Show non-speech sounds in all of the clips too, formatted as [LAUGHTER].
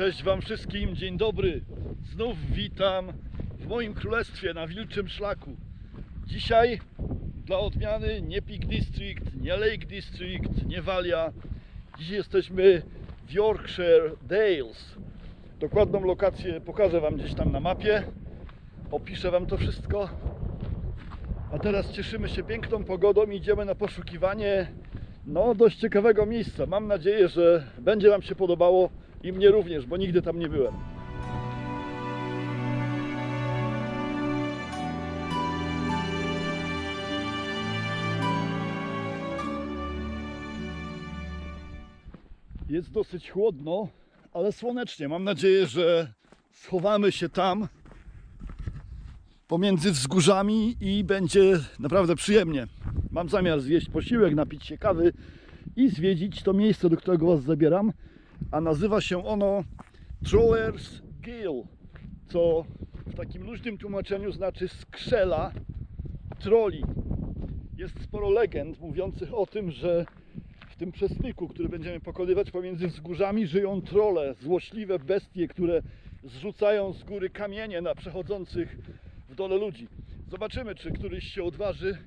Cześć Wam wszystkim, dzień dobry. Znów witam w moim królestwie na Wilczym Szlaku. Dzisiaj dla odmiany nie Peak District, nie Lake District, nie Walia. Dziś jesteśmy w Yorkshire Dales. Dokładną lokację pokażę Wam gdzieś tam na mapie. Opiszę Wam to wszystko. A teraz cieszymy się piękną pogodą i idziemy na poszukiwanie no, dość ciekawego miejsca. Mam nadzieję, że będzie Wam się podobało i mnie również, bo nigdy tam nie byłem. Jest dosyć chłodno, ale słonecznie. Mam nadzieję, że schowamy się tam pomiędzy wzgórzami i będzie naprawdę przyjemnie. Mam zamiar zjeść posiłek, napić się kawy i zwiedzić to miejsce, do którego Was zabieram. A nazywa się ono Trollers Gill, co w takim luźnym tłumaczeniu znaczy skrzela troli. Jest sporo legend mówiących o tym, że w tym przesmyku, który będziemy pokonywać pomiędzy wzgórzami, żyją trole, złośliwe bestie, które zrzucają z góry kamienie na przechodzących w dole ludzi. Zobaczymy, czy któryś się odważy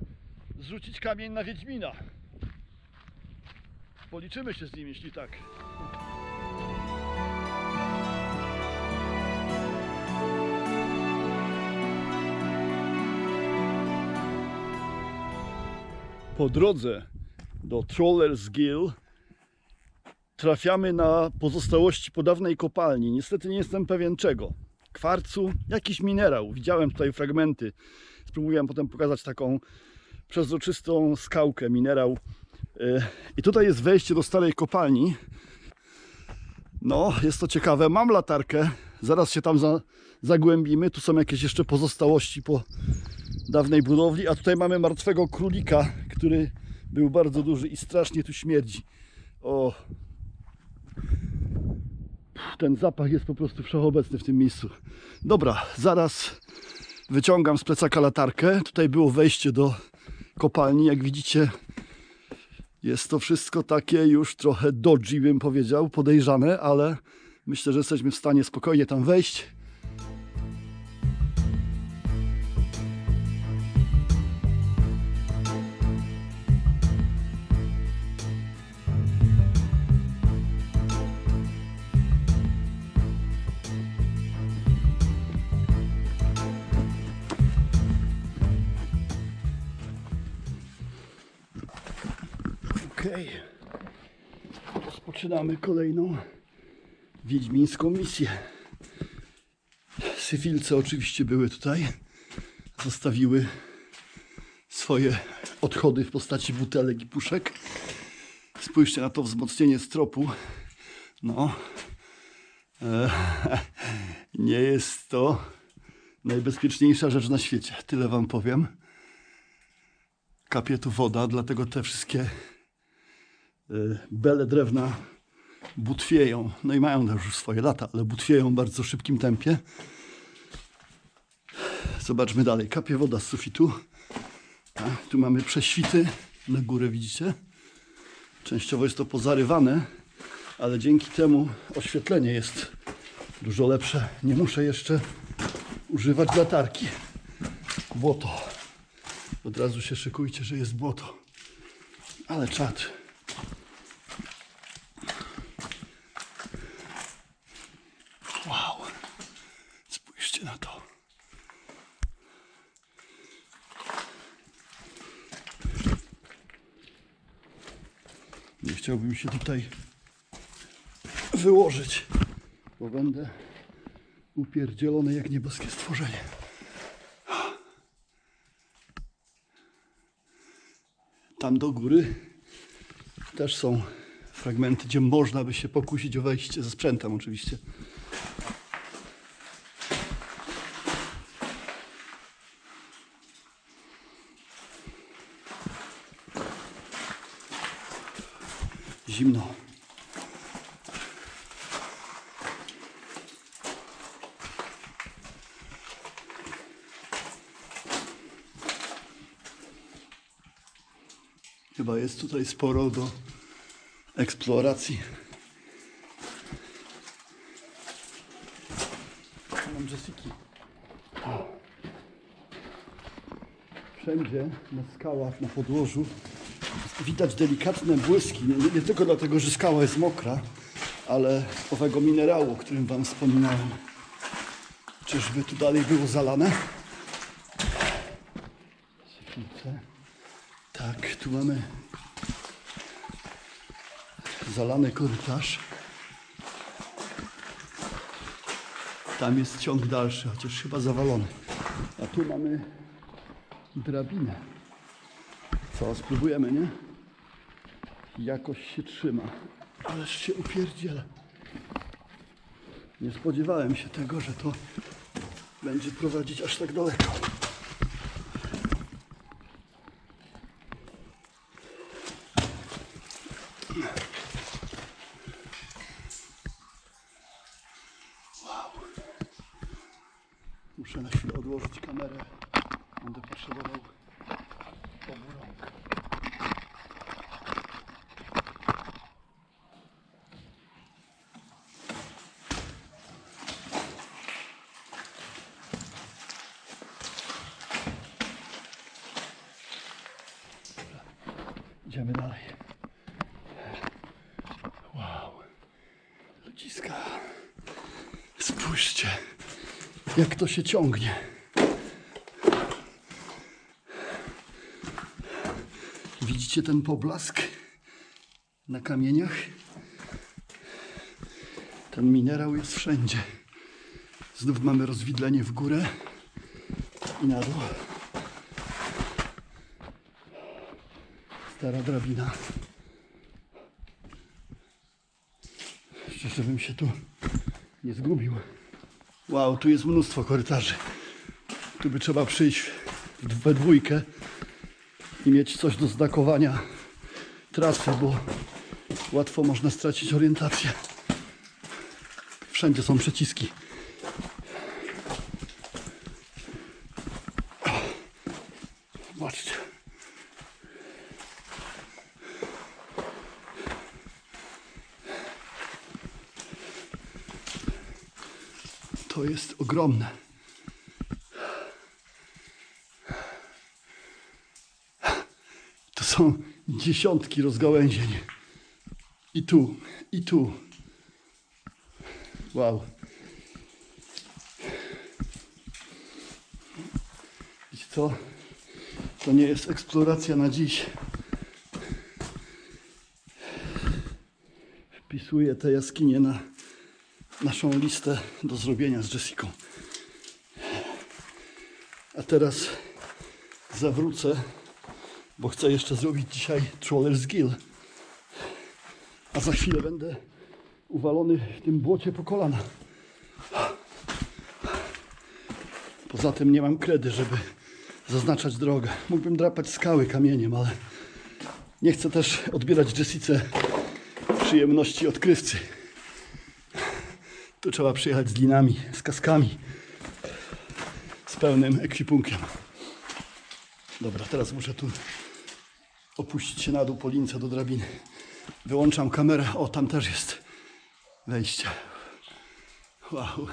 zrzucić kamień na Wiedźmina. Policzymy się z nim, jeśli tak. Po drodze do Trollers Gill trafiamy na pozostałości po dawnej kopalni. Niestety nie jestem pewien czego. Kwarcu, jakiś minerał. Widziałem tutaj fragmenty. Spróbuję potem pokazać taką przezroczystą skałkę, minerał. Yy, I tutaj jest wejście do starej kopalni. No, jest to ciekawe. Mam latarkę. Zaraz się tam za, zagłębimy. Tu są jakieś jeszcze pozostałości po dawnej budowli. A tutaj mamy martwego królika, który był bardzo duży i strasznie tu śmierdzi. O, ten zapach jest po prostu wszechobecny w tym miejscu. Dobra, zaraz wyciągam z plecaka latarkę. Tutaj było wejście do kopalni. Jak widzicie, jest to wszystko takie już trochę dodgy, bym powiedział, podejrzane, ale myślę, że jesteśmy w stanie spokojnie tam wejść. Rozpoczynamy kolejną wiedźmińską misję. Syfilce oczywiście były tutaj. Zostawiły swoje odchody w postaci butelek i puszek. Spójrzcie na to wzmocnienie stropu. No. E, nie jest to najbezpieczniejsza rzecz na świecie. Tyle wam powiem kapie tu woda, dlatego te wszystkie y, bele drewna butwieją. No i mają też już swoje lata, ale butwieją w bardzo szybkim tempie. Zobaczmy dalej. Kapie woda z sufitu. A, tu mamy prześwity na górę, widzicie? Częściowo jest to pozarywane, ale dzięki temu oświetlenie jest dużo lepsze. Nie muszę jeszcze używać latarki. Błoto. Od razu się szykujcie, że jest błoto. Ale czad. Wow. Na to. Nie chciałbym się tutaj wyłożyć, bo będę upierdzielony jak nieboskie stworzenie. tam do góry też są fragmenty, gdzie można by się pokusić o wejście ze sprzętem oczywiście. Zimno. Chyba jest tutaj sporo do eksploracji. Jessiki. Wszędzie na skałach, na podłożu widać delikatne błyski. Nie, nie tylko dlatego, że skała jest mokra, ale owego minerału, o którym Wam wspominałem. Czyżby tu dalej było zalane? Tak, tu mamy zalany korytarz. Tam jest ciąg dalszy, chociaż chyba zawalony. A tu mamy drabinę. Co, spróbujemy, nie? Jakoś się trzyma. Ależ się upierdziela. Nie spodziewałem się tego, że to będzie prowadzić aż tak daleko. Muszę na chwilę odłożyć kamerę. Będę potrzebował Idziemy dalej. Wow. Ludziska. Spójrzcie, jak to się ciągnie. Widzicie ten poblask na kamieniach? Ten minerał jest wszędzie. Znów mamy rozwidlenie w górę i na dół. Stara drabina. Jeszcze żebym się tu nie zgubił. Wow, tu jest mnóstwo korytarzy. Tu by trzeba przyjść we dwójkę i mieć coś do znakowania trasy, bo łatwo można stracić orientację. Wszędzie są przyciski. Zobaczcie. To jest ogromne. To są dziesiątki rozgałęzień. I tu, i tu. Wow. Wiecie co? To nie jest eksploracja na dziś. Wpisuję te jaskinie na naszą listę do zrobienia z Jessiką. A teraz zawrócę, bo chcę jeszcze zrobić dzisiaj Troller's Gill. A za chwilę będę uwalony w tym błocie po kolana. Poza tym nie mam kredy, żeby zaznaczać drogę. Mógłbym drapać skały kamieniem, ale nie chcę też odbierać Jessice przyjemności odkrywcy. Tu trzeba przyjechać z linami, z kaskami, z pełnym ekwipunkiem. Dobra, teraz muszę tu opuścić się na dół po lince do drabiny. Wyłączam kamerę. O, tam też jest wejście. Wow.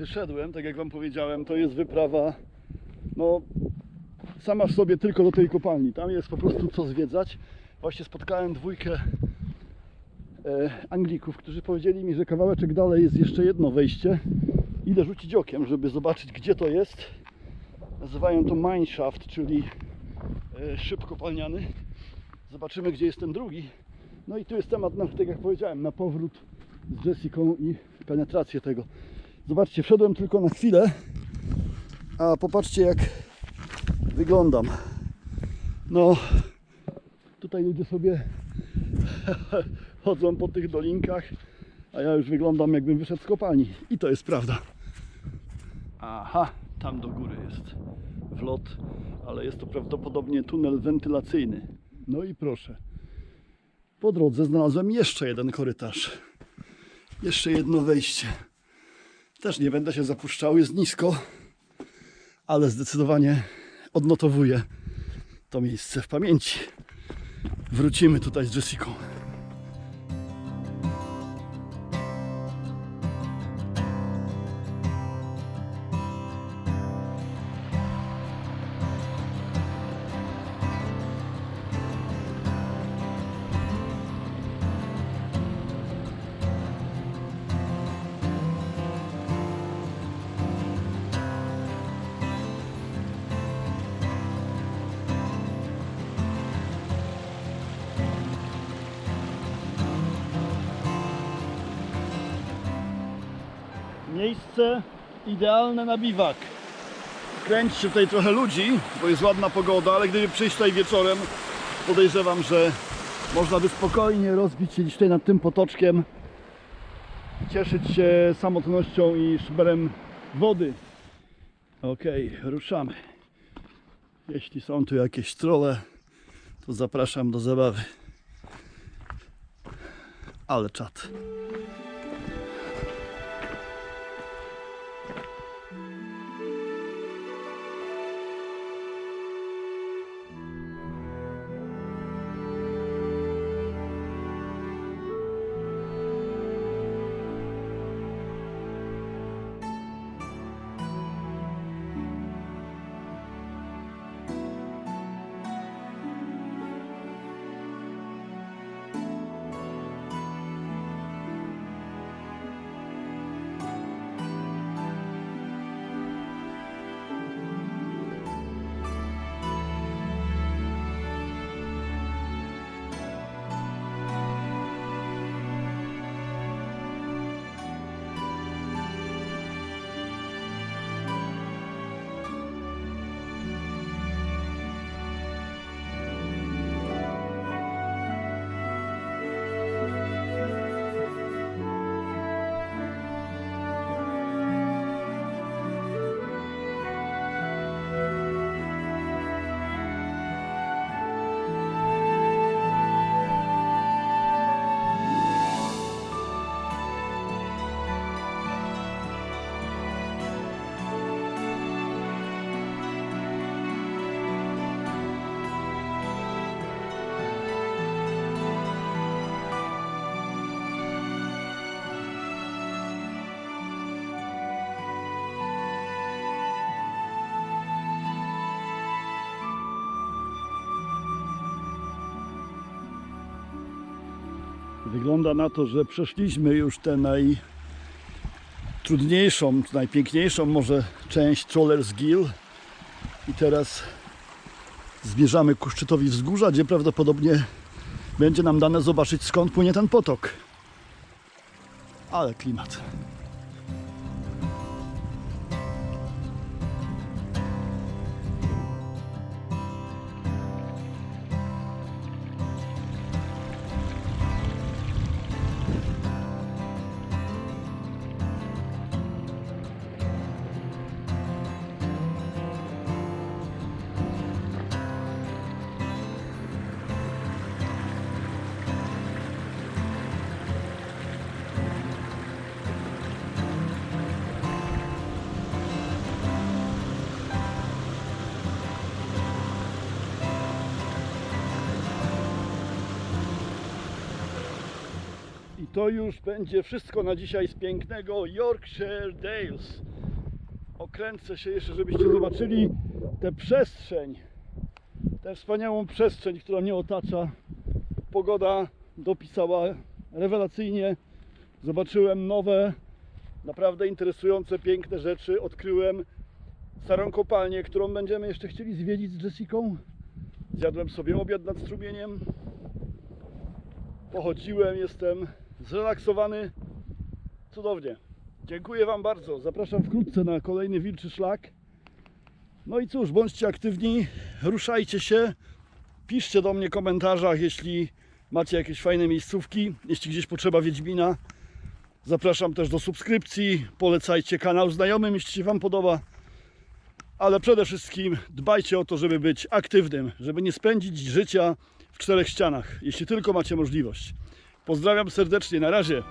Wyszedłem, tak jak Wam powiedziałem, to jest wyprawa, no, sama w sobie tylko do tej kopalni. Tam jest po prostu co zwiedzać. Właśnie spotkałem dwójkę e, Anglików, którzy powiedzieli mi, że kawałeczek dalej jest jeszcze jedno wejście. Idę rzucić okiem, żeby zobaczyć, gdzie to jest. Nazywają to mineshaft, czyli e, szyb kopalniany. Zobaczymy, gdzie jest ten drugi. No i tu jest temat, na, tak jak powiedziałem, na powrót z Jessiką i penetrację tego. Zobaczcie, wszedłem tylko na chwilę, a popatrzcie jak wyglądam. No, tutaj ludzie sobie [LAUGHS] chodzą po tych dolinkach, a ja już wyglądam jakbym wyszedł z kopalni. I to jest prawda. Aha, tam do góry jest wlot, ale jest to prawdopodobnie tunel wentylacyjny. No i proszę. Po drodze znalazłem jeszcze jeden korytarz. Jeszcze jedno wejście. Też nie będę się zapuszczał, jest nisko, ale zdecydowanie odnotowuję to miejsce w pamięci. Wrócimy tutaj z Jessiką. Miejsce idealne na biwak. Kręci się tutaj trochę ludzi, bo jest ładna pogoda, ale gdyby przyjść tutaj wieczorem, podejrzewam, że można by spokojnie rozbić się tutaj nad tym potoczkiem, cieszyć się samotnością i szberem wody. Okej, ruszamy. Jeśli są tu jakieś trole, to zapraszam do zabawy. Ale czat. Wygląda na to, że przeszliśmy już tę najtrudniejszą, najpiękniejszą może część Trollers Gill i teraz zmierzamy ku szczytowi wzgórza, gdzie prawdopodobnie będzie nam dane zobaczyć skąd płynie ten potok. Ale klimat. To już będzie wszystko na dzisiaj z pięknego Yorkshire Dales. Okręcę się jeszcze, żebyście zobaczyli tę przestrzeń, tę wspaniałą przestrzeń, która mnie otacza. Pogoda dopisała rewelacyjnie. Zobaczyłem nowe, naprawdę interesujące, piękne rzeczy. Odkryłem starą kopalnię, którą będziemy jeszcze chcieli zwiedzić z Jessicą. Zjadłem sobie obiad nad strumieniem pochodziłem, jestem zrelaksowany. Cudownie. Dziękuję Wam bardzo. Zapraszam wkrótce na kolejny wilczy szlak. No i cóż, bądźcie aktywni, ruszajcie się, piszcie do mnie w komentarzach, jeśli macie jakieś fajne miejscówki, jeśli gdzieś potrzeba Wiedźmina. Zapraszam też do subskrypcji, polecajcie kanał znajomym, jeśli się Wam podoba. Ale przede wszystkim dbajcie o to, żeby być aktywnym, żeby nie spędzić życia w czterech ścianach, jeśli tylko macie możliwość. Pozdrawiam serdecznie, na razie.